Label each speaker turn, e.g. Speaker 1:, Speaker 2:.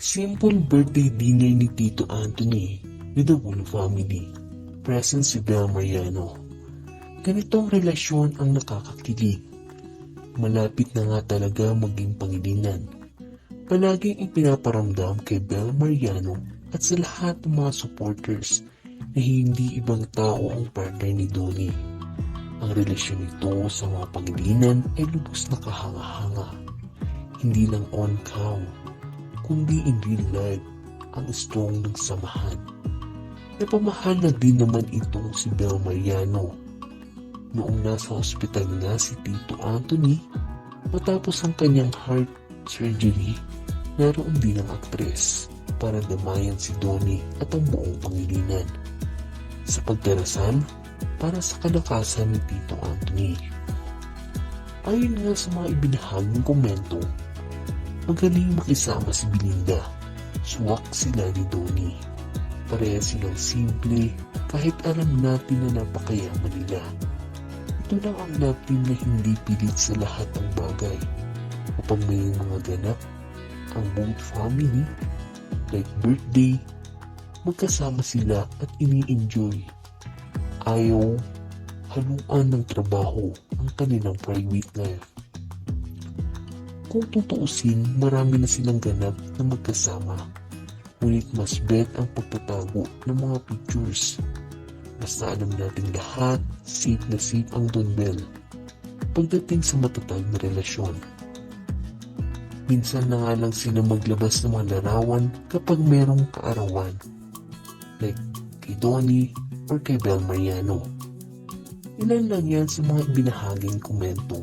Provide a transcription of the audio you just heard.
Speaker 1: Simple birthday dinner ni Tito Anthony with the whole family. Present si Bel Mariano. Ganitong relasyon ang nakakakilig. Malapit na nga talaga maging pangilinan. Palaging ipinaparamdam kay Bel Mariano at sa lahat ng mga supporters na hindi ibang tao ang partner ni Donnie. Ang relasyon nito sa mga pangilinan ay lubos na kahanga-hanga. Hindi lang on cam, kundi in real life ang strong ng samahan. Napamahal na din naman itong si Bel Mariano. Noong nasa ospital na si Tito Anthony, matapos ang kanyang heart surgery, naroon din ang aktres para damayan si Donnie at ang buong pangilinan. Sa pagdarasal, para sa kalakasan ni Tito Anthony. Ayon nga sa mga ibinahaging komento, magaling makisama si Belinda. Suwak sila ni Donnie. Pareha silang simple kahit alam natin na napakayaman nila. Ito lang ang natin na hindi pilit sa lahat ng bagay. Kapag may mga ganap, ang both family, like birthday, magkasama sila at ini-enjoy. Ayaw haluan ng trabaho ang kanilang private life. Kung tutuusin, marami na silang ganap na magkasama. Ngunit mas bet ang pagtatago ng mga pictures. Basta alam natin lahat, safe na safe ang Don Bell. Pagdating sa matatag na relasyon. Minsan na nga lang sila maglabas ng mga larawan kapag merong kaarawan. Like kay Donnie or kay Bel Mariano. Ilan lang yan sa mga binahaging komento.